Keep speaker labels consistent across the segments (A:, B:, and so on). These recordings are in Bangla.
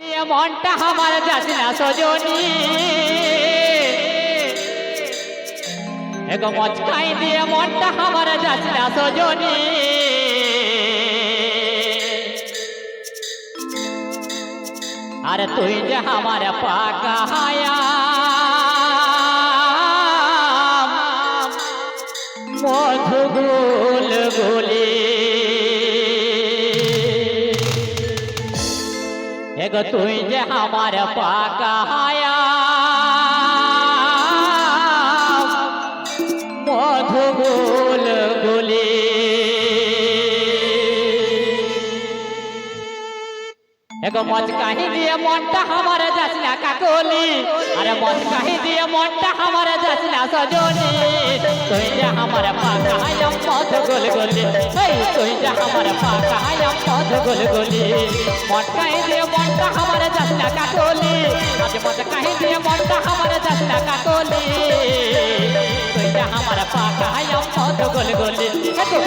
A: মনটা আমার যাস না সজনী। এগো মচকাই দিয়ে মনটা আমার যাস না সজনী। আরে তুই যে আমার পাকা হায়া। মধুগুল গুলি এগো তুই যে আমার পাকা হায়া। এগো মদ কাহি দিয়ে মনটা আমার যাসনা কাকলি আরে মদ কাহি দিয়ে মনটা আমার যাসনা সজনি তুই যে আমার পাকা হায়াম মধ গোল গলি এই তুই যে আমার পাকা হায়াম মধ গোল গলি মদ কাহি দিয়ে মনটা আমার যাসনা কাকলি আজ মদ কাহি দিয়ে মনটা আমার যাসনা কাকলি তুই যে আমার পাকা হায়াম মধ গোল গলি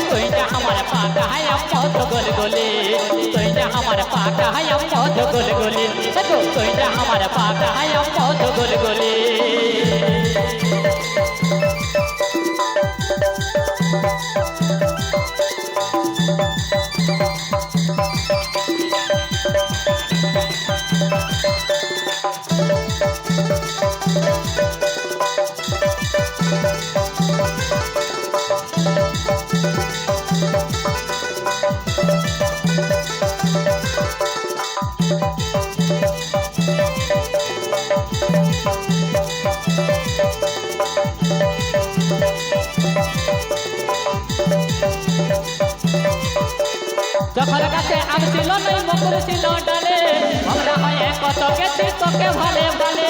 A: তুই যে আমার পাকা হায়াম মধ গোল গলি তুই যে আমার পাকা হায়াম মধ গোল গলি তুই যে আমার পাকা হায়াম মধ গোল গলি আম ছিল নাই মকুর ছিল ডালে। আমরা হয় কত গেছি, তোকে ভালে ভালে।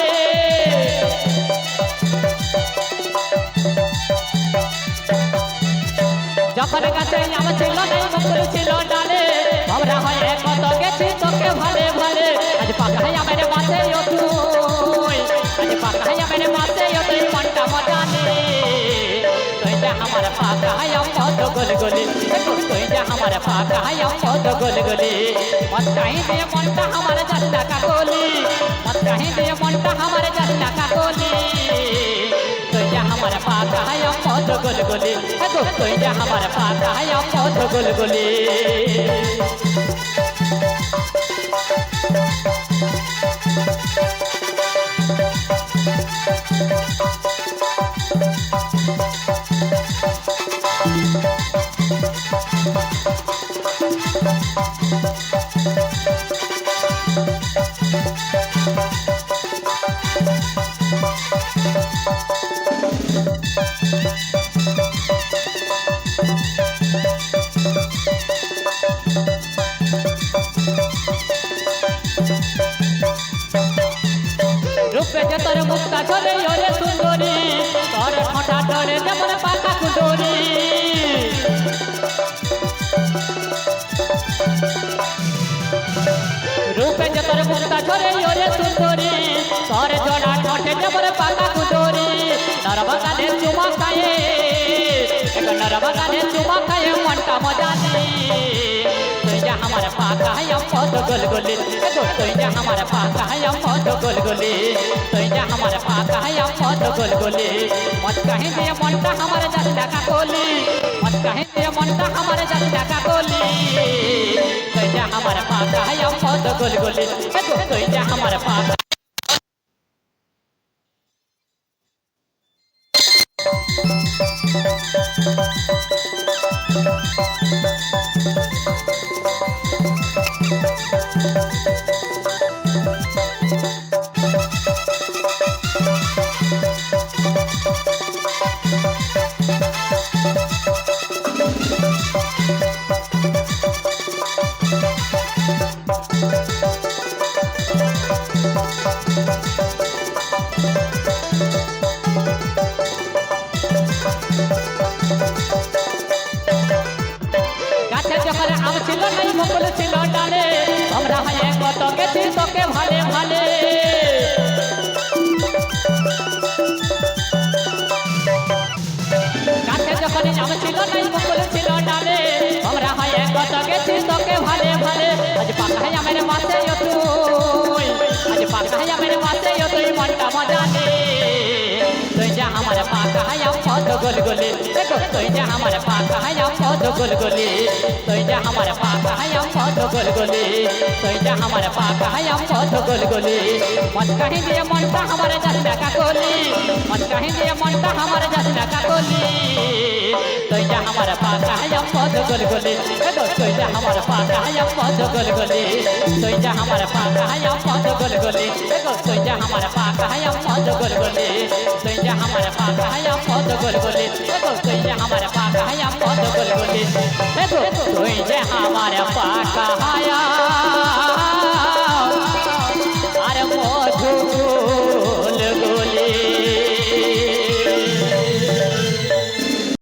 A: যখন কাছে আম ছিল নাই মকুর ছিল ডালে। আমরা হয় কত গেছি, তোকে ভালে ভালে। আজ পাকাই আমার মাঝে তুই। আজ পাকাই আমার মাঝে তুই, মনটা মজা নে তুই আমার পাকাই আমার পাকাই পদ মত গোল গলি। মত কাহি দিয়ে মনটা আমার জাস্তা কাকলি মত কাহি দিয়ে মনটা আমার জাস্তা কাকলি তুই যে আমার পাকাই পদ মত গোল। গলি তুই যে আমার পাকাই আম মত রূপে যে তোর মুক্তা ঝরে ওরে সুন্দরী তোর ঠোঁটা ডরে যেমন পাতা রূপে যে তোর মুক্তা ঝরে, ওরে সুন্দরী। তোর জোড়া ঠোঁটে যেমন পাতা কুদরি। নরবাগানে চুমা খায়ে মনটা মজা নেই তুই যা আমার পাকা হায়াম পদ গোল গলি তুই যা আমার পাকা হায়াম পদ গোল গলি তুই যা আমার পাকা হায়াম পদ গোল গলি মত কাহে দিয়ে মনটা আমার যাস টাকা কোলি মত কাহে দিয়ে মনটা আমার যাস টাকা কোলি তুই যা আমার পাকা হায়াম পদ গোল গলি তুই যা আমার পাকা গাছে ভালে আমার পাকা পদ গোল গলি তুই যা আমার পাকা পদ গোল গলি তুই যা আমার পাকা পদ গোল গলি তুই যা আমার পাকা পদ গোল গলি মন কাহি দিয়ে মনটা আমার যাস না কাকলি মন কাহি দিয়ে মনটা আমার যাস না কাকলি তুই যা আমার পাকা পদ গোল গলি তুই যা আমার পাকা পদ গোল গলি তুই যা আমার পাকা পদ গোল গলি তুই যা আমার পাকা পদ গোল আমার পাকা পদ গোল গলি দেখো তুই যা আমার পাকা পদ গোল গলি দেখো তুই যা আমার পাকা